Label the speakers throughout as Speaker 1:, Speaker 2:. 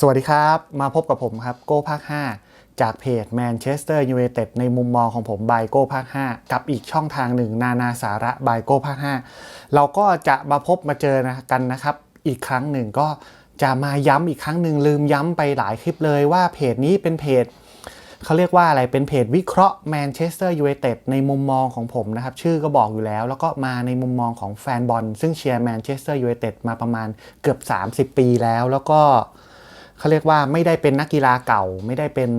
Speaker 1: สวัสดีครับ มาพบกับผมครับโก้ภาค 5 จากเพจ Manchester United ในมุมมองของผมบายโก้ภาค 5 กับอีกช่องทางหนึ่ง นานาสาระบายโก้ภาค 5 เราก็จะมาพบมาเจอนะกันนะครับ อีกครั้งหนึ่งก็จะมาย้ำอีกครั้งหนึ่งลืมย้ำไปหลายคลิปเลยว่าเพจนี้เป็นเพจเขาเรียกว่าอะไรเป็นเพจวิเคราะห์แมนเชสเตอร์ยูไนเต็ดในมุมมองของผมนะครับ ชื่อก็บอกอยู่แล้ว แล้วก็มาในมุมมองของแฟนบอลซึ่งเชียร์แมนเชสเตอร์ยูไนเต็ดมาประมาณเกือบ 30 ปีแล้วแล้วก็ เขาเรียกว่าไม่ได้เป็นนักกีฬาเก่า ไม่ได้เป็น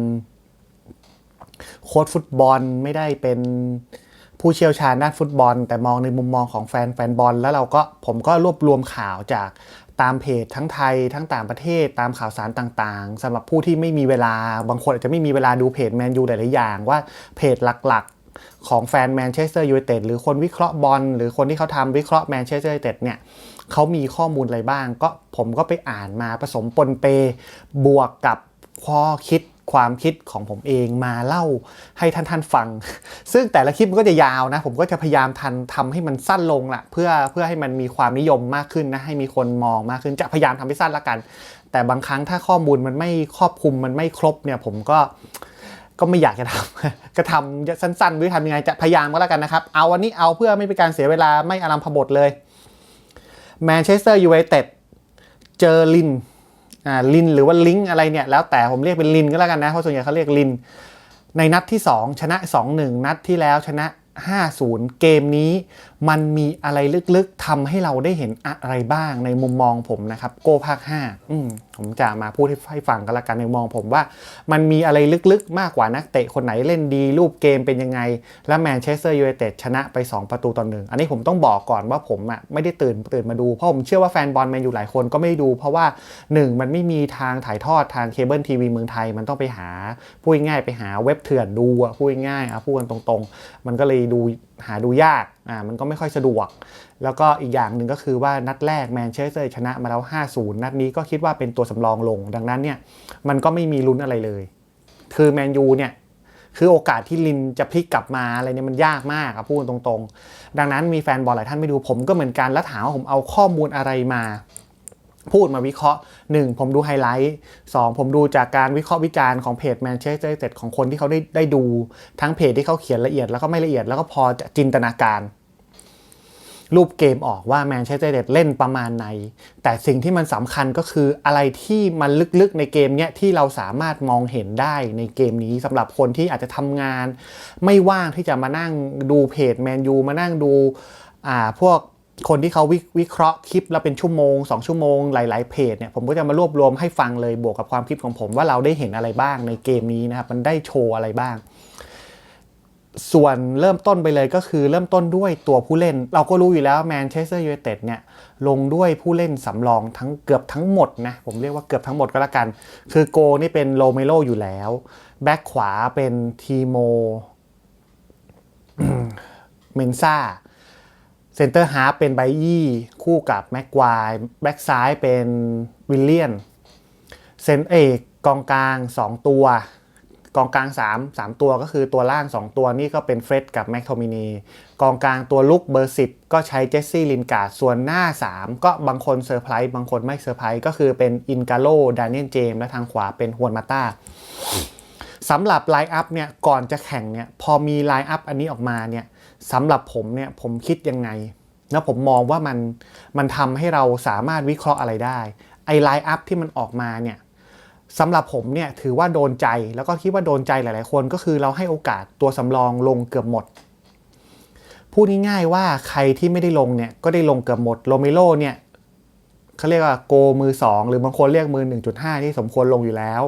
Speaker 1: โค้ชฟุตบอล ไม่ได้เป็นผู้เชี่ยวชาญด้านฟุตบอล แต่มองในมุมมองของแฟนแฟนบอล แล้วเราก็ผมก็รวบรวมข่าวจากตามเพจทั้งไทยทั้งต่างประเทศตามข่าวสารต่างๆสำหรับผู้ที่ไม่มีเวลาบางคนอาจจะไม่มีเวลาดูเพจแมนยูหลายๆอย่าง ว่าเพจหลักๆ ของแฟนแมนเชสเตอร์ยูไนเต็ดหรือคนวิเคราะห์บอลหรือคนที่เขาทำวิเคราะห์แมนเชสเตอร์ยูไนเต็ดเนี่ย เขามีข้อมูลอะไรบ้าง ก็ผมก็ไปอ่านมาผสมปนเป บวกกับข้อคิดความคิดของผมเองมาเล่าให้ท่านท่านฟัง ซึ่งแต่ละคลิปมันก็จะยาวนะ ผมก็จะพยายามทันทำให้มันสั้นลงละเพื่อเพื่อให้มันมีความนิยมมากขึ้นนะให้มีคนมองมากขึ้นจะพยายามทำให้สั้นละกัน แต่บางครั้งถ้าข้อมูลมันไม่ครอบคลุมมันไม่ครบเนี่ยผมก็ก็ไม่อยากจะทำก็ทำสั้นๆหรือทำยังไงจะพยายามก็แล้วกันนะครับ เอาวันนี้เอาเพื่อไม่เป็นการเสียเวลาไม่อารัมพบทเลย แมนเชสเตอร์ยูไนเต็ดเจอลินอ่าลินหรือว่าลิงอะไรเนี่ย แล้วแต่ผมเรียกเป็นลินก็แล้วกันนะ เพราะส่วนใหญ่เขาเรียกลิน ในนัดที่ 2 ชนะ 2-1 นัดที่แล้วชนะ 5-0 เกมนี้มันมีอะไรลึกๆทำให้เราได้เห็นอะไรบ้างในมุมมองผมนะครับ โก้ภาค5อืมผมจะมาพูดให้ฟังกันละกันในมุมมองผมว่า มันมีอะไรลึกๆ มากกว่านักเตะคนไหนเล่นดี รูปเกมเป็นยังไง และแมนเชสเตอร์ยูไนเต็ดชนะไป 2 ประตูต่อหนึ่งอันนี้ผมต้องบอกก่อนว่าผมอะไม่ได้ตื่นตื่นมาดู เพราะผมเชื่อว่าแฟนบอลแมนยูหลายคนก็ไม่ดู เพราะว่า 1 มันไม่มีทางถ่ายทอดทางเคเบิลทีวีเมืองไทย มันต้องไปหาพูดง่ายไปหาเว็บเถื่อนดูอะพูดง่ายอะพูดกันตรงๆ มันก็เลยดูหาดูยากอ่ามันก็ไม่ค่อยสะดวก แล้วก็อีกอย่างหนึ่งก็คือว่านัดแรกแมนเชสเตอร์ชนะมาแล้ว 5-0 นัดนี้ก็คิดว่าเป็นตัวสำรองลง ดังนั้นเนี่ยมันก็ไม่มีลุ้นอะไรเลย คือแมนยูเนี่ยคือโอกาสที่ลินจะพลิกกลับมาอะไรเนี่ยมันยากมากอะพูดตรงๆ ดังนั้นมีแฟนบอลหลายท่านไม่ดูผมก็เหมือนกันแล้วถามว่าผมเอาข้อมูลอะไรมา พูดมาวิเคราะห์ 1. ผมดูไฮไลท์ 2. ผมดูจากการวิเคราะห์วิจารณ์ของเพจแมนเชสเตอร์เต็ดของคนที่เขาได้ได้ดู ทั้งเพจที่เขาเขียนละเอียดแล้วก็ไม่ละเอียดแล้วก็พอจะจินตนาการ รูปเกมออกว่าแมนเชสเตอร์เต็ดเล่นประมาณไหน แต่สิ่งที่มันสำคัญก็คืออะไรที่มันลึกๆในเกมเนี้ยที่เราสามารถมองเห็นได้ในเกมนี้สำหรับคนที่อาจจะทำงาน ไม่ว่างที่จะมานั่งดูเพจแมนยูมานั่งดูอ่าพวก คนที่เขาวิวเคราะห์คลิปแล้วเป็นชั่วโมง 2 ชั่วโมงหลาย ๆ เพจเนี่ยผมก็จะมารวบรวมให้ฟังเลยบวกกับความคิดของผมว่าเราได้เห็นอะไรบ้างในเกมนี้นะครับ มันได้โชว์อะไรบ้าง ส่วนเริ่มต้นไปเลยก็คือเริ่มต้นด้วยตัวผู้เล่น เราก็รู้อยู่แล้วแมนเชสเตอร์ยูไนเต็ดเนี่ยลงด้วยผู้เล่นสำรองทั้งเกือบทั้งหมดนะผมเรียกว่าเกือบทั้งหมดก็แล้วกัน คือโกนี่เป็นโลเมโลอยู่แล้วแบ็คขวาเป็นทีโมเมนซ่า เซนเตอร์ฮาร์เป็นไบยี่คู่กับแม็กควายแบ็กซ้ายเป็นวิลเลียนเซนเอกกองกลาง 2 ตัว กองกลาง 3 3 ตัวก็คือตัวล่าง 2 ตัวนี่ก็เป็นเฟร็ดกับแม็กโทมินีกองกลางตัวลุกเบอร์ 10 ก็ใช้เจสซี่ลินการ์ดส่วนหน้า 3 ก็บางคนเซอร์ไพรส์บางคนไม่เซอร์ไพรส์ก็คือเป็นอินกาโลดานิเอลเจมและทางขวาเป็นฮวนมาต้า สำหรับไลน์อัพเนี่ยก่อนจะแข่งเนี่ยพอมีไลน์อัพอันนี้ออกมาเนี่ยสำหรับผมเนี่ยผมคิดยังไงแล้วผมมองว่ามันมันทำให้เราสามารถวิเคราะห์อะไรได้ไอไลน์อัพที่มันออกมาเนี่ยสำหรับผมเนี่ยถือว่าโดนใจแล้วก็คิดว่าโดนใจหลาย ๆ คนก็คือเราให้โอกาสตัวสำรองลงเกือบหมด พูดง่ายๆว่าใครที่ไม่ได้ลงเนี่ยก็ได้ลงเกือบหมดโรเมโรเนี่ยเขาเรียกว่าโกมือ 2 หรือบางคนเรียกมือ 1.5 ที่สมควรลงอยู่แล้ว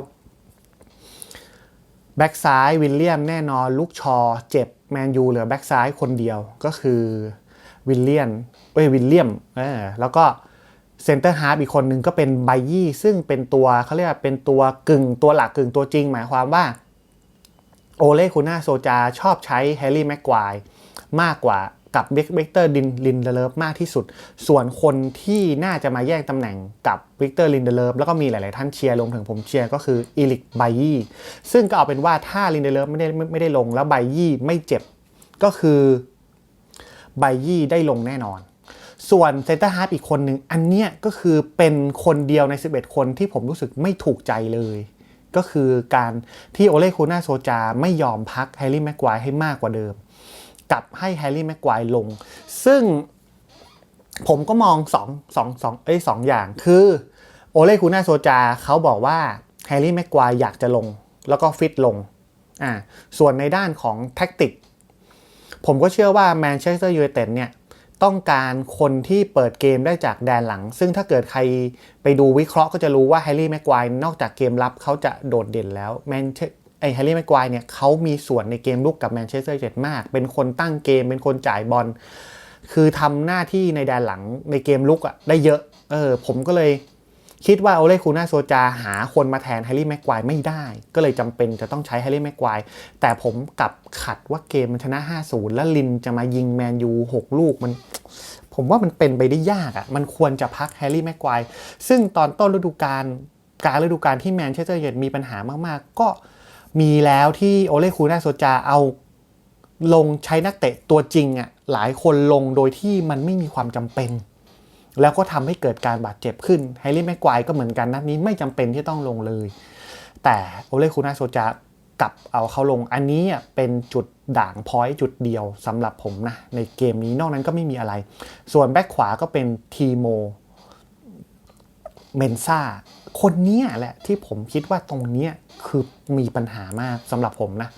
Speaker 1: แบ็กซ้ายวิลเลียมแน่นอนลูกชอเจ็บแมนยูเหลือแบ็กซ้ายคนเดียวก็คือวิลเลียนเอ้ยวิลเลียมเออแล้วก็เซนเตอร์ฮาร์ปอีกคนนึงก็เป็นไบยี่ซึ่งเป็นตัวเขาเรียกว่าเป็นตัวกึ่งตัวหลักกึ่งตัวจริง หมายความว่าโอเลคูน่าโซจาชอบใช้แฮร์รี่แม็กควายมากกว่า กับเวกเตอร์ดินลินเดเลฟมากที่สุด ส่วนคนที่น่าจะมาแย่งตำแหน่งกับวิกเตอร์ลินเดเลฟแล้วก็มีหลาย ๆ ท่านเชียร์ลงถึงผมเชียร์ก็คืออีลิกไบยี่ซึ่งก็เอาเป็นว่าถ้าลินเดเลฟไม่ได้ไม่ได้ลงแล้วไบยี่ไม่เจ็บก็คือไบยี่ได้ลงแน่นอน ส่วนเซนเตอร์ฮาร์ฟอีกคนหนึ่งอันเนี้ยก็คือเป็นคนเดียวใน 11 คนที่ผมรู้สึกไม่ถูกใจเลยก็คือการที่โอเลคูน่าโซจาไม่ยอมพักแฮร์รี่แม็กควายให้มากกว่าเดิม กับให้แฮร์รี่แม็กควายลง ซึ่งผมก็มองสองสองสองเอ้ยสองอย่างคือโอเลคูน่าโซจาเขาบอกว่าแฮร์รี่แม็กควายอยากจะลง แล้วก็ฟิตลงอ่าส่วนในด้านของแท็กติก ผมก็เชื่อว่าแมนเชสเตอร์ยูไนเต็ดเนี่ยต้องการคนที่เปิดเกมได้จากแดนหลัง ซึ่งถ้าเกิดใครไปดูวิเคราะห์ก็จะรู้ว่าแฮร์รี่แม็กควายนอกจากเกมรับเขาจะโดดเด่นแล้วแมนเช ไอ้แฮร์รี่แม็กควายเนี่ยเขามีส่วนในเกมลุกกับแมนเชสเตอร์ยูไนเต็ดมาก เป็นคนตั้งเกม เป็นคนจ่ายบอล คือทำหน้าที่ในแดนหลังในเกมลุกอะได้เยอะ เออ ผมก็เลยคิดว่าโอเลคูน่าโซจาหาคนมาแทนแฮร์รี่แม็กควายไม่ได้ ก็เลยจำเป็นจะต้องใช้แฮร์รี่แม็กควายแต่ผมกลับขัดว่าเกมมันชนะ 5-0 แล้วลินจะมายิงแมนยู6ลูกมัน ผมว่ามันเป็นไปได้ยากอะ่ะ มันควรจะพักแฮร์รี่แม็กควายซึ่งตอนต้นฤดูกาลการฤดูกาลที่แมนเชสเตอร์ยูไนเต็ดมีปัญหามากๆ ก็ มีแล้วที่โอเลคูน่าโซจาเอาลงใช้นักเตะตัวจริงอะ่ะหลายคนลงโดยที่มันไม่มีความจำเป็น แล้วก็ทำให้เกิดการบาดเจ็บขึ้นแฮร์รี่แม็กควายก็เหมือนกันนัดนี้ไม่จำเป็นที่ต้องลงเลย แต่โอเลคูน่าโซจากลับเอาเขาลงอันนี้อะเป็นจุดด่างพอยต์จุดเดียวสำหรับผมนะ ในเกมนี้นอกนั้นก็ไม่มีอะไร ส่วนแบ็คขวาก็เป็นทีโมเมนซ่า คนเนี้ยแหละที่ผมคิดว่าตรงเนี้ยคือมีปัญหามากสำหรับผมนะ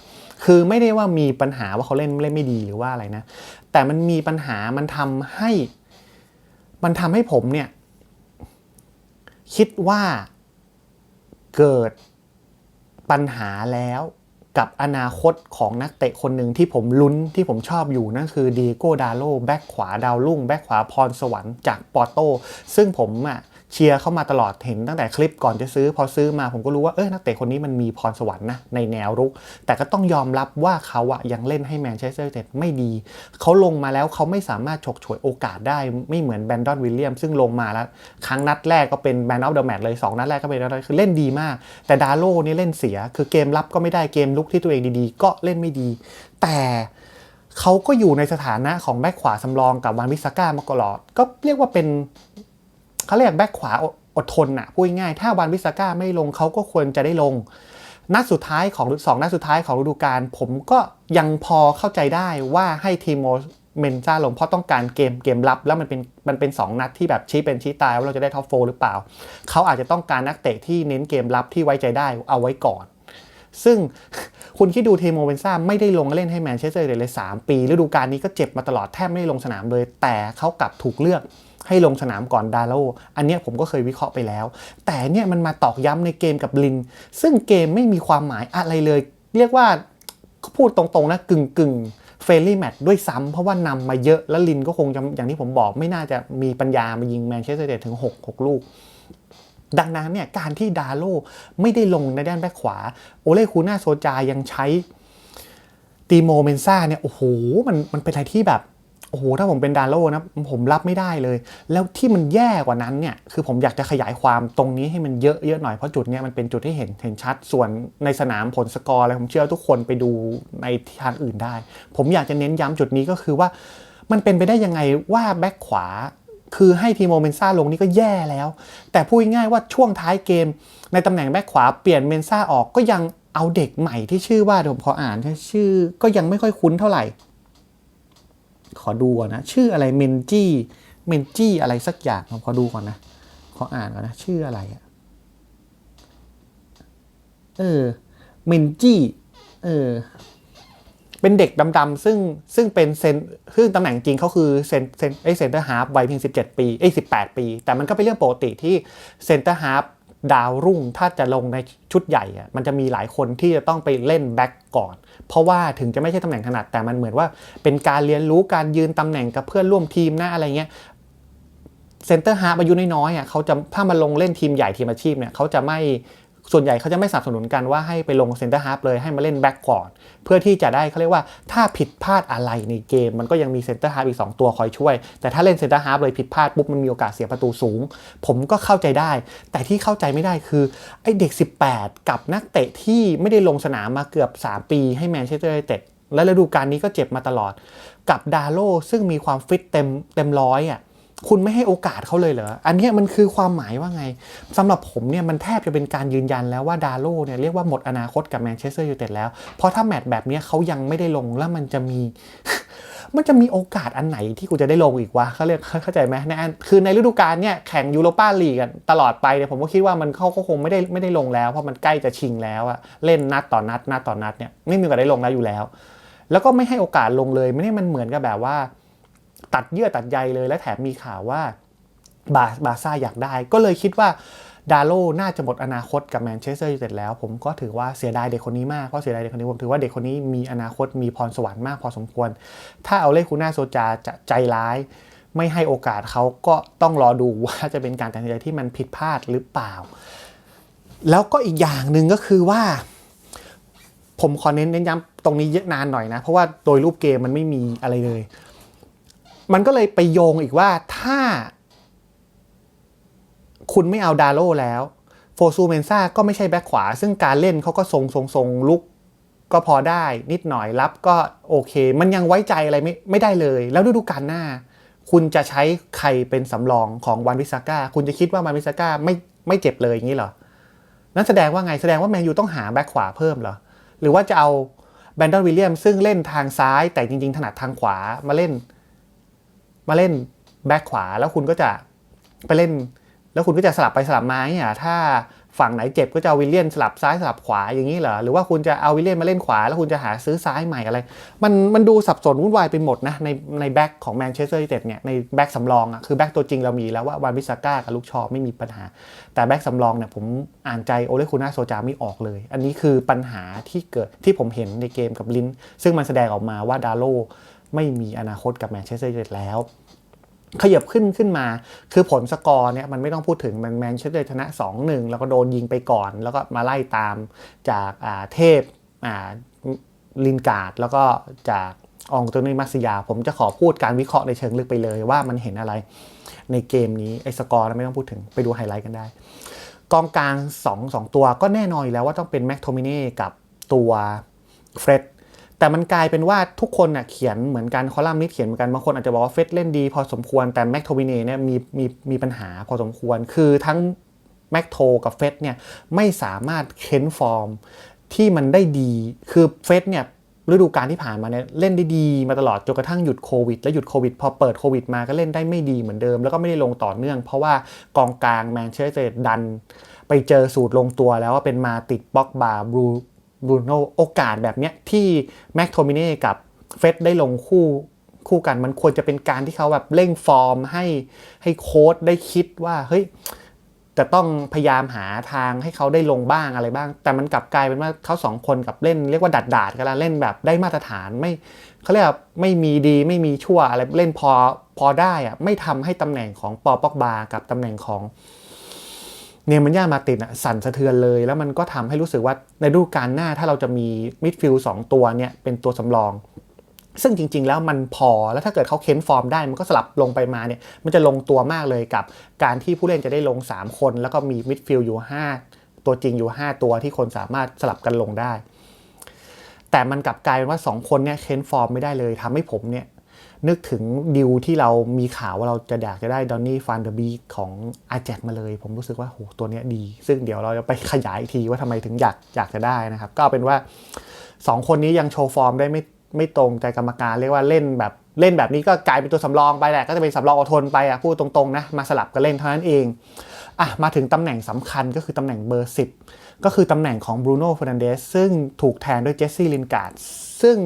Speaker 1: คือไม่ได้ว่ามีปัญหาว่าเขาเล่นเล่นไม่ดีหรือว่าอะไรนะ แต่มันมีปัญหามันทำให้ มันทำให้ผมเนี่ย คิดว่าเกิดปัญหาแล้วกับอนาคตของนักเตะคนหนึ่งที่ผมลุ้นที่ผมชอบอยู่นั่นคือดีโก้ดาโลแบ็กขวาดาวรุ่งแบ็กขวาพรสวรรค์จากปอร์โตซึ่งผมอะ เชียร์เข้ามาตลอดเห็นตั้งแต่คลิปก่อนจะซื้อ พอซื้อมาผมก็รู้ว่าเออนักเตะคนนี้มันมีพรสวรรค์นะในแนวรุก แต่ก็ต้องยอมรับว่าเขาอะยังเล่นให้แมนเชสเตอร์ยูไนเต็ดไม่ดี เขาลงมาแล้วเขาไม่สามารถฉกฉวยโอกาสได้ไม่เหมือนแบนดอนวิลเลียมซึ่งลงมาแล้ว ครั้งนัดแรกก็เป็นแมนออฟเดอะแมตเลย 2 นัดแรกก็เป็นอะไรคือเล่นดีมาก แต่ดาโลนี่เล่นเสีย คือเกมรับก็ไม่ได้เกมลุกที่ตัวเองดีๆ ก็เล่นไม่ดี แต่เขาก็อยู่ในสถานะของแบ็คขวาสำรองกับวานวิสก้ามาตลอด ก็เรียกว่าเป็น เขาเรียกแบ็คขวาอดทนอะพูดง่ายถ้าวานวิสก้าไม่ลงเขาก็ควรจะได้ลง นัดสุดท้ายของสองนัดสุดท้ายของฤดูกาลผมก็ยังพอเข้าใจได้ว่าให้ทีโมเมนซ่าลงเพราะต้องการเกมเกมรับ แล้วมันเป็นมันเป็น 2 นัดที่แบบชี้เป็นชี้ตายว่าเราจะได้ท็อปโฟหรือเปล่า เขาอาจจะต้องการนักเตะที่เน้นเกมรับที่ไว้ใจได้เอาไว้ก่อน ซึ่งคุณคิดดูเทโมเวนซ่าไม่ได้ลงเล่นให้แมนเชสเตอร์เลยเลย3ปีฤดูกาลนี้ก็เจ็บมาตลอดแทบไม่ได้ลงสนามเลย แต่เขากลับถูกเลือก ให้ลงสนามก่อนดาโลอันนี้ผมก็เคยวิเคราะห์ไปแล้ว แต่เนี่ยมันมาตอกย้ำในเกมกับลิน ซึ่งเกมไม่มีความหมายอะไรเลย เรียกว่าพูดตรงๆนะกึ่งกึ่งเฟรนลี่แมตช์ด้วยซ้ำเพราะว่านำมาเยอะแล้วลินก็คงอย่างที่ผมบอกไม่น่าจะมีปัญญามายิงแมนเชสเตอร์ยูไนเดถึง 6 6 ลูก ดังนั้นเนี่ยการที่ดาโลไม่ได้ลงในด้านแบ็คขวา โอเลคูน่าโซจายังใช้ตีโมเมนซ่าเนี่ยโอ้โหมันมันเป็นอะไรที่แบบ โอ้โหถ้าผมเป็นดาโลนะผมรับไม่ได้เลย แล้วที่มันแย่กว่านั้นเนี่ยคือผมอยากจะขยายความตรงนี้ให้มันเยอะเยอะหน่อยเพราะจุดเนี้ยมันเป็นจุดที่เห็นเห็นชัดส่วนในสนามผลสกอร์อะไรผมเชื่อทุกคนไปดูในทางอื่นได้ ผมอยากจะเน้นย้ำจุดนี้ก็คือว่า มันเป็นไปได้ยังไงว่าแบ็คขวา คือให้ทีโมเมนซ่าลงนี่ก็แย่แล้ว แต่พูดง่ายว่าช่วงท้ายเกม ในตำแหน่งแบ็คขวาเปลี่ยนเมนซ่าออกก็ยังเอาเด็กใหม่ที่ชื่อว่าเดี๋ยวผมขออ่านชื่อก็ยังไม่ค่อยคุ้นเท่าไหร่ ขอดูก่อนนะ ชื่ออะไรเมนจี้เมนจี้อะไรสักอย่างผมขอดูก่อนนะ ขออ่านก่อนนะ ชื่ออะไรอะเออเมนจี้เออเป็นเด็กดำๆซึ่งซึ่งเป็นเซนซึ่งตำแหน่งจริงเขาคือเซนเซนไอเซนเตอร์ฮาร์ฟวัยเพียง 17 ปีไอ้18 ปี แต่มันก็เป็นเรื่องปกติที่เซนเตอร์ฮาร์ฟ ดาวรุ่งถ้าจะลงในชุดใหญ่อะมันจะมีหลายคนที่จะต้องไปเล่นแบ็กก่อน เพราะว่าถึงจะไม่ใช่ตำแหน่งถนัดแต่มันเหมือนว่า เป็นการเรียนรู้การยืนตำแหน่งกับเพื่อนร่วมทีมนะอะไรเงี้ยเซนเตอร์ฮาร์ปอายุน้อยๆอะเขาจะถ้ามาลงเล่นทีมใหญ่ทีมอาชีพเนี่ยเขาจะไม่ ส่วนใหญ่เขาจะไม่สนับสนุนกันว่าให้ไปลงเซนเตอร์ฮาร์ฟเลยให้มาเล่นแบ็กก่อนเพื่อที่จะได้เขาเรียกว่าถ้าผิดพลาดอะไรในเกม มันก็ยังมีเซนเตอร์ฮาร์ฟอีก2ตัวคอยช่วย แต่ถ้าเล่นเซนเตอร์ฮาร์ฟเลยผิดพลาดปุ๊บมันมีโอกาสเสียประตูสูง ผมก็เข้าใจได้ แต่ที่เข้าใจไม่ได้คือไอ้เด็ก 18 กับนักเตะที่ไม่ได้ลงสนามมาเกือบ 3 ปีให้แมนเชสเตอร์ยูไนเต็ดและฤดูกาลนี้ก็เจ็บมาตลอด กับดาโลซึ่งมีความฟิตเต็มเต็มร้อยอะ คุณไม่ให้โอกาสเขาเลยเหรอ อันนี้มันคือความหมายว่าไงสำหรับผมเนี่ยมันแทบจะเป็นการยืนยันแล้วว่าดาโลเนี่ยเรียกว่าหมดอนาคตกับแมนเชสเตอร์ยูไนเต็ดแล้ว เพราะถ้าแมตช์แบบนี้เขายังไม่ได้ลงแล้วมันจะมี มันจะมีโอกาสอันไหนที่กูจะได้ลงอีกวะเขาเรียกเข้าใจไหมในอันคือในฤดูกาลเนี่ยแข่งยูโรปาลีกกันตลอดไปเนี่ยผมก็คิดว่ามันเขาก็คงไม่ได้ไม่ได้ลงแล้ว เพราะมันใกล้จะชิงแล้วอะเล่นนัดต่อนัดนัดต่อนัดเนี่ยไม่มีโอกาสได้ลงแล้วอยู่แล้ว แล้วก็ไม่ให้โอกาสลงเลยไม่ได้มันเหมือนกับแบบว่า ตัดเยื่อตัดใยเลยและแถมมีข่าวว่าบาบาซ่าอยากได้ ก็เลยคิดว่าดาโลน่าจะหมดอนาคตกับแมนเชสเตอร์ยูไนเต็ดแล้ว ผมก็ถือว่าเสียดายเด็กคนนี้มาก เพราะเสียดายเด็กคนนี้ผมถือว่าเด็กคนนี้มีอนาคตมีพรสวรรค์มากพอสมควร ถ้าเอาเลคูน่าโซจาจะใจร้าย ไม่ให้โอกาสเขาก็ต้องรอดูว่าจะเป็นการตัดสินใจที่มันผิดพลาดหรือเปล่า แล้วก็อีกอย่างหนึ่งก็คือว่า ผมขอเน้นเน้นย้ำตรงนี้เยอะนานหน่อยนะ เพราะว่าโดยรูปเกมมันไม่มีอะไรเลย มันก็เลยไปโยงอีกว่าถ้า คุณไม่เอาดาโลแล้ว โฟซูเมนซ่าก็ไม่ใช่แบ็คขวา ซึ่งการเล่นเขาก็ทรงทรงทรงลุกก็พอได้นิดหน่อยรับก็โอเค มันยังไว้ใจอะไรไม่ไม่ได้เลย แล้วฤดูกาลหน้า คุณจะใช้ใครเป็นสำรองของวันวิสาก้า คุณจะคิดว่าวันวิสาก้าไม่ไม่เจ็บเลยอย่างนี้เหรอ นั่นแสดงว่าไงแสดงว่าแมนยูต้องหาแบ็คขวาเพิ่มเหรอ หรือว่าจะเอาแบนดอนวิลเลียมซึ่งเล่นทางซ้ายแต่จริงๆ ถนัดทางขวามาเล่น มาเล่นแบ็คขวาแล้วคุณก็จะไปเล่น แล้วคุณก็จะสลับไปสลับมาเนี่ยถ้าฝั่งไหนเจ็บก็จะเอาวิลเลียนสลับซ้ายสลับขวาอย่างนี้เหรอหรือว่าคุณจะเอาวิลเลียนมาเล่นขวา แล้วคุณจะหาซื้อซ้ายใหม่อะไร มันมันดูสับสนวุ่นวายไปหมดนะในในแบ็กของแมนเชสเตอร์ยูไนเต็ดเนี่ยในแบ็กสำรองอะคือแบ็กตัวจริงเรามีแล้วว่าวานบิสาก้ากับลูกชอไม่มีปัญหา แต่แบ็กสำรองเนี่ยผมอ่านใจโอเลคูน่าโซจาไม่ออกเลย อันนี้คือปัญหาที่เกิดที่ผมเห็นในเกมกับลินซึ่งมันแสดงออกมาว่าดาโล ไม่มีอนาคตกับแมนเชสเตอร์ยูไนเต็ดแล้ว ขยับขึ้นขึ้นมา คือผลสกอร์เนี่ยมันไม่ต้องพูดถึงแมนเชสเตอร์ชนะ 2-1 แล้วก็โดนยิงไปก่อน แล้วก็มาไล่ตามจากอ่าเทพอ่าลินการ์ดแล้วก็จากองตัวนี้มัสยา ผมจะขอพูดการวิเคราะห์ในเชิงลึกไปเลยว่ามันเห็นอะไรในเกมนี้ไอ้สกอร์ไม่ต้องพูดถึงไปดูไฮไลท์กันได้ กองกลาง2 2 ตัวก็แน่นอนแล้วว่าต้องเป็นแม็กโทมิเน่กับตัวเฟร็ด แต่มันกลายเป็นว่าทุกคนน่ะเขียนเหมือนกันคอลัมน์นี้เขียนเหมือนกันบางคนอาจจะบอกว่าเฟสเล่นดีพอสมควรแต่แม็กโทมิเน่เนี่ยมีมีมีปัญหาพอสมควร คือทั้งแม็กโทกับเฟสเนี่ยไม่สามารถเค้นฟอร์มที่มันได้ดีคือเฟสเนี่ยฤดูกาลที่ผ่านมาเนี่ยเล่นได้ดีมาตลอดจนกระทั่งหยุดโควิด แล้วหยุดโควิด พอเปิดโควิดมาก็เล่นได้ไม่ดีเหมือนเดิม แล้วก็ไม่ได้ลงต่อเนื่อง เพราะว่ากองกลางแมนเชสเตอร์ดัน ไปเจอสูตรลงตัวแล้วว่าเป็นมาติดบ็อกบาบรู บรูโนโอกาสแบบเนี้ยที่แม็กโทมิเน่กับเฟสได้ลงคู่คู่กันมันควรจะเป็นการที่เขาแบบเร่งฟอร์มให้ให้โค้ดได้คิดว่าเฮ้ยจะต้องพยายามหาทางให้เขาได้ลงบ้างอะไรบ้าง แต่มันกลับกลายเป็นว่าเขาสองคนกับเล่นเรียกว่าดัดดาดกันละเล่นแบบได้มาตรฐานไม่เขาเรียกว่าไม่มีดีไม่มีชั่วอะไรเล่นพอพอได้อะไม่ทำให้ตำแหน่งของปอปอกบากับตำแหน่งของ เนมันย่ามาตินอะสั่นสะเทือนเลย แล้วมันก็ทำให้รู้สึกว่าในฤดูกาลหน้าถ้าเราจะมีมิดฟิลด์สองตัวเนี่ยเป็นตัวสำรอง ซึ่งจริง ๆ แล้วมันพอแล้วถ้าเกิดเขาเค้นฟอร์มได้มันก็สลับลงไปมาเนี่ยมันจะลงตัวมากเลยกับการที่ผู้เล่นจะได้ลง 3 คน แล้วก็มีมิดฟิลด์อยู่ 5 ตัวจริงอยู่ 5 ตัวที่คนสามารถสลับกันลงได้ แต่มันกลับกลายเป็นว่า 2 คนเนี่ยเค้นฟอร์มไม่ได้เลยทำให้ผมเนี่ย นึกถึงดิวที่เรามีข่าวว่าเราจะอยากจะได้ดอนนี่ฟันเดอร์บีของอาแจกมาเลย ผมรู้สึกว่าโหตัวเนี้ยดี ซึ่งเดี๋ยวเราจะไปขยายอีกทีว่าทำไมถึงอยากอยากจะได้นะครับ ก็เป็นว่า 2 คนนี้ยังโชว์ฟอร์มได้ไม่ไม่ตรงใจกรรมการเรียกว่าเล่นแบบเล่นแบบนี้ก็กลายเป็นตัวสำรองไปแหละก็จะเป็นสำรองอดทนไปอะพูดตรงๆนะมาสลับกันเล่นเท่านั้นเองอะมาถึงตำแหน่งสำคัญก็คือตำแหน่งเบอร์ 10 ก็คือตำแหน่งของบรูโน่ฟอร์นันเดสซึ่งถูกแทนด้วยเจสซี่ลินการ์ดซึ่ง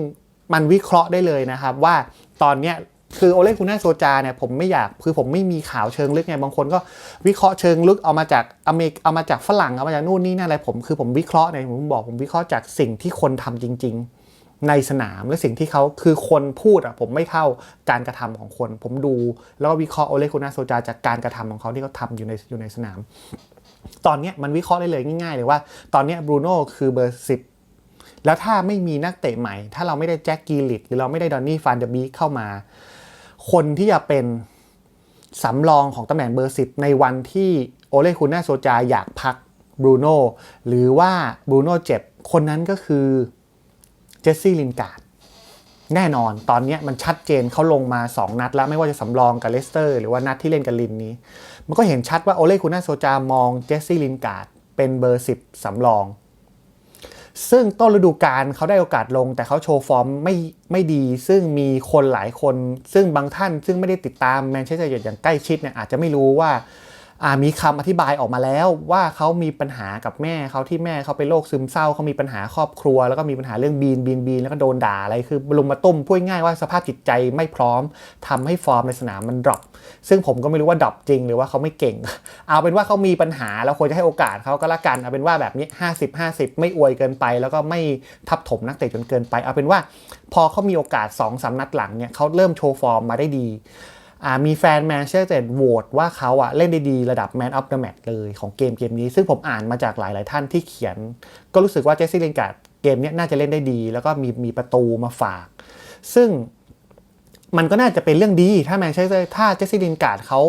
Speaker 1: มันวิเคราะห์ได้เลยนะครับว่าตอนเนี้ยคือโอเลกุน่าโซจาเนี่ยผมไม่อยากคือผมไม่มีข่าวเชิงลึกไงบางคนก็วิเคราะห์เชิงลึกเอามาจากอเมริกเอามาจากฝรั่งเอามาจากนู่นนี่นั่นอะไรผมคือผมวิเคราะห์เนี่ยผมบอกผมวิเคราะห์จากสิ่งที่คนทำจริง ๆ ในสนามและสิ่งที่เขาคือคนพูดอะผมไม่เท่าการกระทำของคน ผมดูแล้วก็วิเคราะห์โอเลกุน่าโซจาจากการกระทำของเขาที่เขาทำอยู่ในอยู่ในสนาม ตอนนี้มันวิเคราะห์ได้เลยง่าย ๆ เลยว่า ตอนนี้บรูโน่คือเบอร์สิบ แล้วถ้าไม่มีนักเตะใหม่ ถ้าเราไม่ได้แจ็คกีลิตหรือเราไม่ได้ดอนนี่ฟานเดอร์บีเข้ามา คนที่จะเป็นสำรองของตำแหน่งเบอร์สิบในวันที่โอเลคุน่าโซจาอยากพักบรูโน่หรือว่าบรูโน่เจ็บ คนนั้นก็คือเจสซี่ลินการ์ดแน่นอนตอนนี้มันชัดเจนเขาลงมา 2 นัดแล้วไม่ว่าจะสำรองกับเลสเตอร์ หรือว่านัดที่เล่นกับลินนี้ มันก็เห็นชัดว่าโอเล่คุณาโซจามองเจสซี่ลินการ์ดเป็นเบอร์ 10สำรอง ซึ่งต้นฤดูกาลเขาได้โอกาสลง แต่เขาโชว์ฟอร์มไม่ไม่ดี ซึ่งมีคนหลายคน ซึ่งบางท่านซึ่งไม่ได้ติดตามแมนเชสเตอร์ยูไนเต็ดอย่างใกล้ชิดเนี่ยอาจจะไม่รู้ว่า มีคำอธิบายออกมาแล้วว่าเขามีปัญหากับแม่เขาที่แม่เขาเป็นโรคซึมเศร้าเขามีปัญหาครอบครัว แล้วก็มีปัญหาเรื่องบีนบีนบีนแล้วก็โดนด่าอะไรคือลุมมาตุ้มพูดง่ายว่าสภาพจิตใจไม่พร้อมทำให้ฟอร์มในสนามมันดรอปซึ่งผมก็ไม่รู้ว่าดรอปจริงหรือว่าเขาไม่เก่ง เอาเป็นว่าเขามีปัญหาแล้วควรจะให้โอกาสเขาก็แล้วกันเอาเป็นว่าแบบนี้ 50 50 ไม่อวยเกินไป แล้วก็ไม่ทับถมนักเตะจนเกินไป เอาเป็นว่าพอเขามีโอกาส2อสนัดหลังเนี่ยเขาเริ่มโชว์ฟอร์มมาได้ดี มีแฟนแมนเชสเตอร์โหวตว่าเขาอะเล่นได้ดีระดับ Man of the Match เลยของเกมเกมนี้ ซึ่งผมอ่านมาจากหลาย ๆ ท่านที่เขียน ก็รู้สึกว่าเจสซี่ลินการ์ดเกมนี้น่าจะเล่นได้ดี แล้วก็มีมีประตูมาฝาก ซึ่งมันก็น่าจะเป็นเรื่องดีถ้าแมนเชสเตอร์ถ้าเจสซี่ลินการ์ดเขา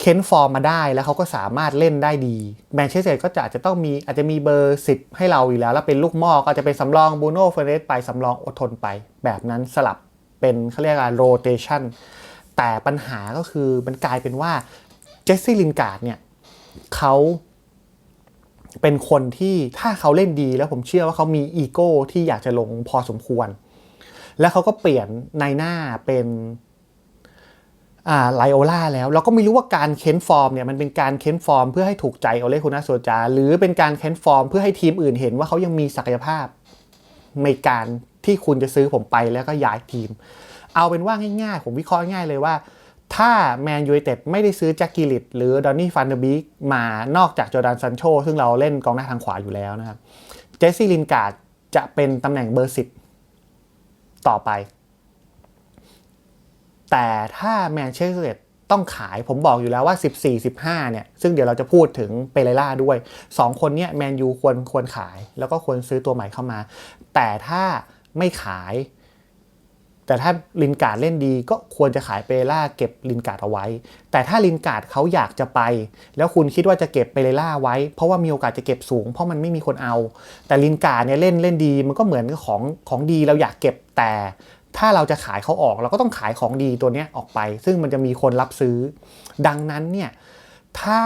Speaker 1: เค้นฟอร์มมาได้แล้วเขาก็สามารถเล่นได้ดีแมนเชสเตอร์ก็จะอาจจะต้องมีอาจจะมีเบอร์ 10 ให้เราอยู่แล้ว แล้วเป็นลูกมอก็อาจจะเป็นสำรองบูโน่เฟเรสไปสำรองอดทนไป แบบนั้นสลับเป็นเขาเรียกว่าโรเตชัน แต่ปัญหาก็คือมันกลายเป็นว่าเจสซี่ลินการ์ดเนี่ยเขาเป็นคนที่ถ้าเขาเล่นดีแล้วผมเชื่อว่าเขามีอีโก้ที่อยากจะลงพอสมควร แล้วเขาก็เปลี่ยนในหน้าเป็นอ่าไลโอล่าแล้วเราก็ไม่รู้ว่าการเค้นฟอร์มเนี่ยมันเป็นการเค้นฟอร์มเพื่อให้ถูกใจโอเลคุนาโซจา หรือเป็นการเค้นฟอร์มเพื่อให้ทีมอื่นเห็นว่าเขายังมีศักยภาพในการที่คุณจะซื้อผมไปแล้วก็ย้ายทีม เอาเป็นว่าง่ายๆ ผมวิเคราะห์ง่ายเลยว่า ถ้าแมนยูไนเต็ดไม่ได้ซื้อแจ็คกิลิตหรือดอนนี่ฟันเดอร์บิกมานอกจากจอร์แดนซันโชซึ่งเราเล่นกองหน้าทางขวาอยู่แล้วนะครับเจสซี่ลินการ์ดจะเป็นตำแหน่งเบอร์สิบต่อไป แต่ถ้าแมนเชสเตอร์ต้องขายผมบอกอยู่แล้วว่า 14-15 เนี่ย ซึ่งเดี๋ยวเราจะพูดถึงเปเรล่าด้วย 2 คนเนี้ยแมนยูควรควรขาย แล้วก็ควรซื้อตัวใหม่เข้ามา แต่ถ้าไม่ขาย แต่ถ้าลินการ์ดเล่นดีก็ควรจะขายเปล่าเก็บลินการ์ดเอาไว้ แต่ถ้าลินการ์ดเขาอยากจะไป แล้วคุณคิดว่าจะเก็บเปล่าไว้ เพราะว่ามีโอกาสจะเก็บสูง เพราะมันไม่มีคนเอา แต่ลินการ์ดเนี่ยเล่นเล่นดี มันก็เหมือนของของดีเราอยากเก็บแต่ ถ้าเราจะขายเขาออกเราก็ต้องขายของดีตัวนี้ออกไป ซึ่งมันจะมีคนรับซื้อ ดังนั้นเนี่ยถ้า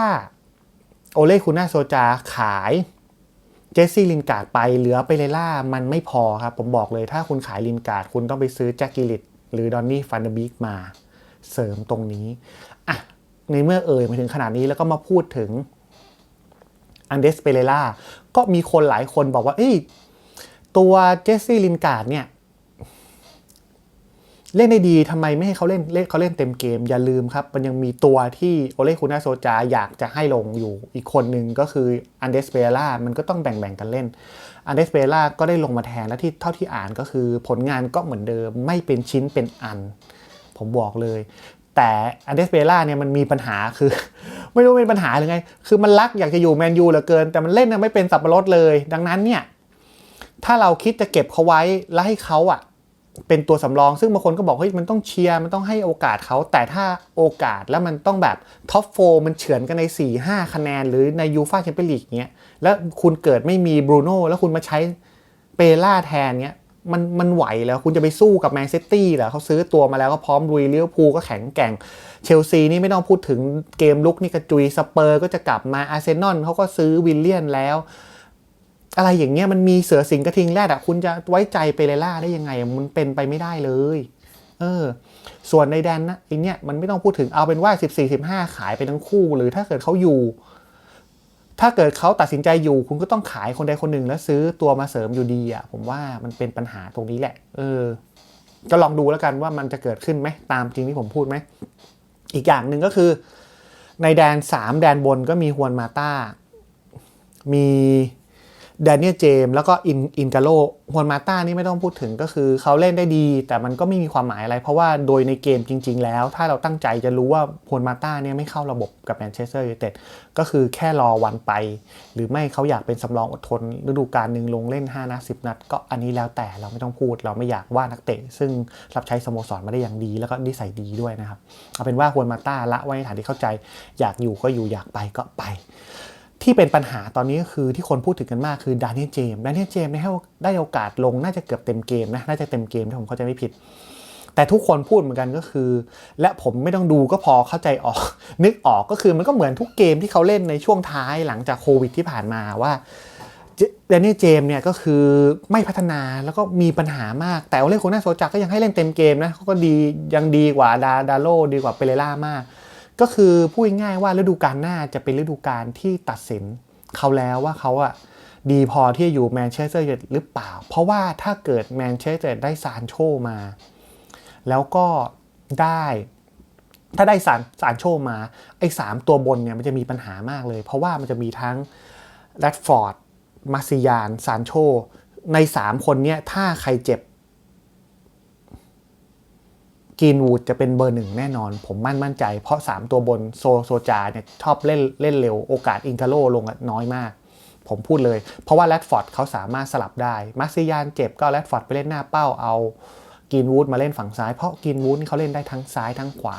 Speaker 1: โอเล่คุณาโซจาขาย เจสซี่ลินการ์ดไปเหลือไปเลล่ามันไม่พอครับ ผมบอกเลยถ้าคุณขายลินการ์ดคุณต้องไปซื้อแจ็คกิลิตหรือดอนนี่ฟันเดบิกมาเสริมตรงนี้อะในเมื่อเอ่ยมาถึงขนาดนี้แล้วก็มาพูดถึงอันเดสเปเรล่าก็มีคนหลายคนบอกว่าเอ้ยตัวเจสซี่ลินการ์ดเนี่ย เล่นได้ดีทำไมไม่ให้เขาเล่นเล่นเขาเล่นเต็มเกม อย่าลืมครับ มันยังมีตัวที่โอเลคุนาโซจาอยากจะให้ลงอยู่อีกคนหนึ่งก็คืออันเดสเปล่ามันก็ต้องแบ่งๆกันเล่นอันเดสเปล่าก็ได้ลงมาแทนและที่เท่าที่อ่านก็คือผลงานก็เหมือนเดิมไม่เป็นชิ้นเป็นอัน ผมบอกเลย แต่อันเดสเปล่าเนี่ยมันมีปัญหาคือ ไม่รู้เป็นปัญหาหรือไง คือมันรักอยากจะอยู่แมนยูเหลือเกิน แต่มันเล่นไม่เป็นสับปะรดเลย ดังนั้นเนี่ยถ้าเราคิดจะเก็บเขาไว้แล้วให้เขาอะ เป็นตัวสำรอง ซึ่งบางคนก็บอกเฮ้ยมันต้องเชียร์มันต้องให้โอกาสเขาแต่ถ้าโอกาสแล้วมันต้องแบบท็อปโฟมันเฉือนกันใน 4-5 คะแนน หรือในยูฟ่าแชมเปี้ยนลีกเนี้ยแล้วคุณเกิดไม่มีบรูโน่แล้วคุณมาใช้เปล่าแทนเนี้ยมันมันไหวแล้วคุณจะไปสู้กับแมนเชสเตอร์เหรอเขาซื้อตัวมาแล้วก็พร้อมลุยเลี้ยวพูก็แข็งแกร่ง เชลซีนี่ไม่ต้องพูดถึงเกมลุกนี่กระจุยสเปอร์ก็จะกลับมาอาร์เซนอลเขาก็ซื้อวิลเลียนแล้ว อะไรอย่างเงี้ยมันมีเสือสิงกระทิงแรดอะคุณจะไว้ใจเปเรล่าได้ยังไงมันเป็นไปไม่ได้เลย เออ ส่วนในแดนนะไอเนี้ยมันไม่ต้องพูดถึงเอาเป็นว่า 14 15 ขายไปทั้งคู่ หรือถ้าเกิดเขาอยู่ ถ้าเกิดเขาตัดสินใจอยู่ คุณก็ต้องขายคนใดคนหนึ่งแล้วซื้อตัวมาเสริมอยู่ดีอะผมว่ามันเป็นปัญหาตรงนี้แหละ เออ ก็ลองดูแล้วกันว่ามันจะเกิดขึ้นไหมตามจริงที่ผมพูดไหมอีกอย่างหนึ่งก็คือ ในแดน 3 แดนบนก็มีฮวนมาต้ามี แดเนียลเจมแล้วก็อินอินกาโลฮวนมาต้านี่ไม่ต้องพูดถึงก็คือเขาเล่นได้ดี แต่มันก็ไม่มีความหมายอะไร เพราะว่าโดยในเกมจริง ๆ แล้ว ถ้าเราตั้งใจจะรู้ว่าฮวนมาต้าเนี่ยไม่เข้าระบบกับแมนเชสเตอร์ยูไนเต็ดก็คือแค่รอวันไป หรือไม่เขาอยากเป็นสำรองอดทนฤดูกาลหนึ่งลงเล่น 5นัด10 นัด ก็อันนี้แล้วแต่เราไม่ต้องพูดเราไม่อยากว่านักเตะ ซึ่งรับใช้สโมสรมาได้อย่างดีแล้วก็นิสัยดีด้วยนะครับเอาเป็นว่าฮวนมาต้าละไว้ในฐานที่เข้าใจ อยากอยู่ก็อยู่อยากไปก็ไป ที่เป็นปัญหาตอนนี้ก็คือที่คนพูดถึงกันมากคือดานิเอลเจมส์ดานิเอลเจมส์ได้ได้โอกาสลงน่าจะเกือบเต็มเกมนะน่าจะเต็มเกมถ้าผมเข้าใจไม่ผิด แต่ทุกคนพูดเหมือนกันก็คือ และผมไม่ต้องดูก็พอเข้าใจออก นึกออกก็คือมันก็เหมือนทุกเกมที่เขาเล่นในช่วงท้ายหลังจากโควิดที่ผ่านมาว่าเดนนี่เจมเนี่ยก็คือไม่พัฒนาแล้วก็มีปัญหามาก แต่ว่าเล่นโคน่าโซจาก็ยังให้เล่นเต็มเกมนะเขาก็ดียังดีกว่าดาดาโลดีกว่าเปเรล่ามาก ก็คือพูดง่ายๆว่าฤดูกาลหน้าจะเป็นฤดูกาลที่ตัดสินเขาแล้วว่าเขาอะดีพอที่จะอยู่แมนเชสเตอร์ยูไนเต็ดหรือเปล่า เพราะว่าถ้าเกิดแมนเชสเตอร์ได้ซานโชมา แล้วก็ได้ถ้าได้สารสารโชมา ไอ้สามตัวบนเนี่ยมันจะมีปัญหามากเลย เพราะว่ามันจะมีทั้งแรดฟอร์ดมาซิยานซานโชในสามคนเนี้ยถ้าใครเจ็บ กินวูดจะเป็นเบอร์หนึ่งแน่นอน ผมมั่นมั่นใจ เพราะ 3 ตัวบนโซโซจาเนี่ยชอบเล่นเล่นเร็วโอกาสอินคาโลลงน้อยมาก ผมพูดเลย เพราะว่าแรดฟอร์ดเขาสามารถสลับได้มาซิยานเจ็บก็แรดฟอร์ดไปเล่นหน้าเป้าเอากินวูดมาเล่นฝั่งซ้ายเพราะกินวูดเขาเล่นได้ทั้งซ้ายทั้งขวา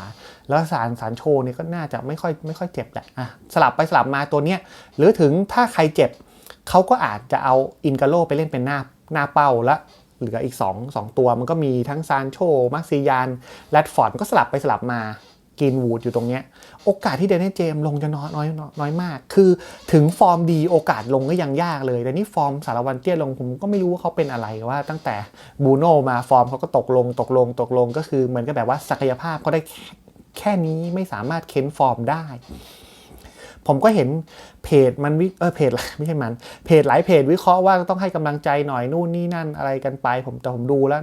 Speaker 1: แล้วสารสารโชเนี่ยก็น่าจะไม่ค่อยไม่ค่อยเจ็บแหละอะสลับไปสลับมาตัวเนี้ยหรือถึงถ้าใครเจ็บเขาก็อาจจะเอาอินกาโลไปเล่นเป็นหน้าหน้าเป้าและ เหลืออีก 2 2 ตัวมันก็มีทั้งซานโชมาซิยานแรดฟอร์ดก็สลับไปสลับมากินวูดอยู่ตรงเนี้ยโอกาสที่เดนนี่เจมลงจะน้อยน้อยน้อยมาก คือถึงฟอร์มดีโอกาสลงก็ยังยากเลย แต่นี่ฟอร์มสารวันเตี้ยลงผมก็ไม่รู้ว่าเขาเป็นอะไรว่าตั้งแต่บูโนมาฟอร์มเขาก็ตกลงตกลงตกลงก็คือเหมือนกับแบบว่าศักยภาพเขาได้แค่นี้ไม่สามารถเค้นฟอร์มได้ ผมก็เห็นเพจมันวิเออเพจไม่ใช่มันเพจหลายเพจวิเคราะห์ว่าต้องให้กำลังใจหน่อยนู่นนี่นั่นอะไรกันไป ผมแต่ผมดูแล้ว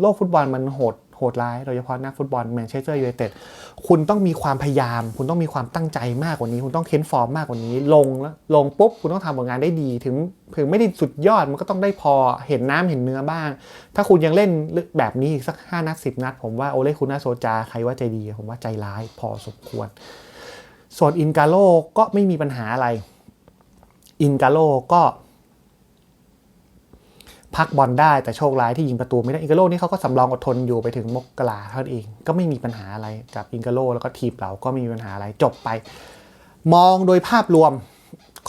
Speaker 1: โลกฟุตบอลมันโหดโหดร้ายโดยเฉพาะนักฟุตบอลแมนเชสเตอร์ยูไนเต็ดคุณต้องมีความพยายาม คุณต้องมีความตั้งใจมากกว่านี้ คุณต้องเค้นฟอร์มมากกว่านี้ ลงแล้วลงปุ๊บ คุณต้องทำผลงานได้ดี ถึงถึงไม่ได้สุดยอดมันก็ต้องได้พอเห็นน้ำเห็นเนื้อบ้าง ถ้าคุณยังเล่นแบบนี้อีกสัก 5 นัด 10 นัด ผมว่าโอเลคุณนาโซจา ใครว่าใจดี ผมว่าใจร้ายพอสมควร ส่วนอินกาโลก็ไม่มีปัญหาอะไร อินกาโลก็พักบอลได้แต่โชคร้ายที่ยิงประตูไม่ได้อินกาโลนี่เขาก็สำรองอดทนอยู่ไปถึงมกราเท่านั้นเอง ก็ไม่มีปัญหาอะไรกับอินกาโลแล้วก็ทีมเราก็ไม่มีปัญหาอะไรจบไป มองโดยภาพรวม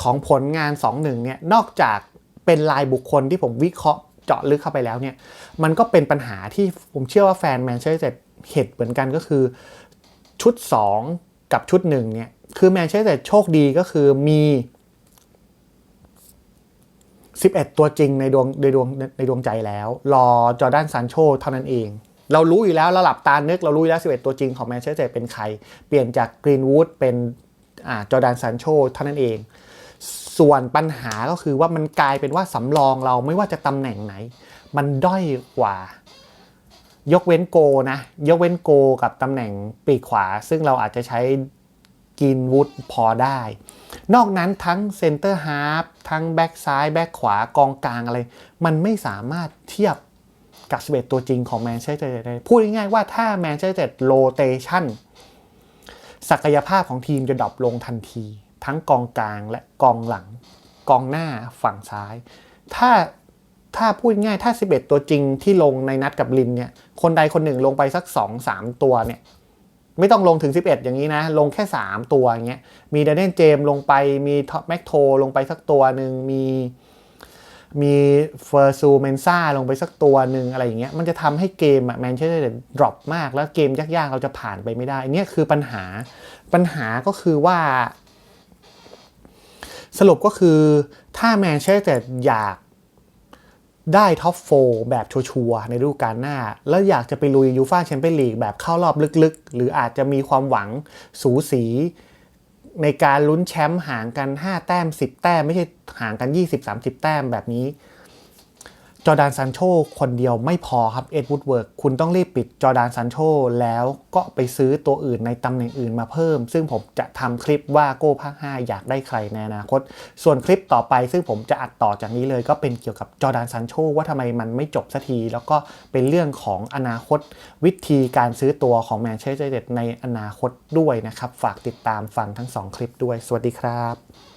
Speaker 1: ของผลงาน 2-1เนี่ยนอกจากเป็นลายบุคคลที่ผมวิเคราะห์เจาะลึกเข้าไปแล้วเนี่ยมันก็เป็นปัญหาที่ผมเชื่อว่าแฟนแมนเชสเตอร์เห็นเหมือนกันก็คือชุด 2 กับชุดหนึ่งเนี่ย คือแมนเชสเตอร์โชคดีก็คือมี 11 ตัวจริงในดวงในดวงในดวงใจแล้ว รอจอร์แดนซานโชเท่านั้นเอง เรารู้อยู่แล้วเราหลับตานึก เรารู้แล้ว 11 ตัวจริงของแมนเชสเตอร์เป็นใคร เปลี่ยนจากกรีนวูดเป็นอ่าจอร์แดนซานโชเท่านั้นเอง ส่วนปัญหาก็คือว่ามันกลายเป็นว่าสำรองเราไม่ว่าจะตำแหน่งไหน มันด้อยกว่า ยกเว้นโกนะ ยกเว้นโกกับตำแหน่งปีกขวา ซึ่งเราอาจจะใช้กินวูดพอได้ นอกนั้นทั้งเซนเตอร์ฮาร์ฟทั้งแบ็กซ้ายแบ็กขวากองกลางอะไร มันไม่สามารถเทียบกับ11ตัวจริงของแมนเชสเตอร์ได้พูดง่ายๆว่าถ้าแมนเชสเตอร์โรเตชันศักยภาพของทีมจะดรอปลงทันที ทั้งกองกลางและกองหลัง กองหน้าฝั่งซ้าย ถ้า ถ้าพูดง่ายถ้า 11 ตัวจริงที่ลงในนัดกับลินเนี่ย คนใดคนหนึ่งลงไปสัก 2-3 ตัวเนี่ย ไม่ต้องลงถึง 11 อย่างนี้นะ ลงแค่ 3 ตัวอย่างเงี้ย มีเดนเนเจมลงไป มีท็อปแม็กโทลงไปสักตัวหนึ่ง มีมีเฟอร์ซูเมนซ่าลงไปสักตัวหนึ่งอะไรอย่างเงี้ย มันจะทำให้เกมอะแมนเชสเตอร์ดรอปมาก แล้วเกมยากๆ เราจะผ่านไปไม่ได้อันนี้คือปัญหา ปัญหาก็คือว่า สรุปก็คือถ้าแมนเชสเตอร์อยาก ได้ท็อปโฟแบบชัวร์ในฤดูกาลหน้า แล้วอยากจะไปลุยยูฟ่าแชมเปี้ยนลีกแบบเข้ารอบลึกๆ หรืออาจจะมีความหวังสูสี ในการลุ้นแชมป์ห่างกัน 5 แต้ม 10 แต้ม ไม่ใช่ห่างกัน 20-30 แต้มแบบนี้ จอร์แดนซันโชคนเดียวไม่พอครับเอ็ดวูดเวิร์กคุณต้องรีบปิดจอร์แดนซันโชแล้วก็ไปซื้อตัวอื่นในตำแหน่งอื่นมาเพิ่ม ซึ่งผมจะทำคลิปว่าโก้ภาค 5 อยากได้ใครในอนาคต ส่วนคลิปต่อไปซึ่งผมจะอัดต่อจากนี้เลย ก็เป็นเกี่ยวกับจอร์แดนซันโชว่าทำไมมันไม่จบสักที แล้วก็เป็นเรื่องของอนาคต วิธีการซื้อตัวของแมนเชสเตอร์ในอนาคตด้วยนะครับฝากติดตามฟังทั้ง 2 คลิปด้วย สวัสดีครับ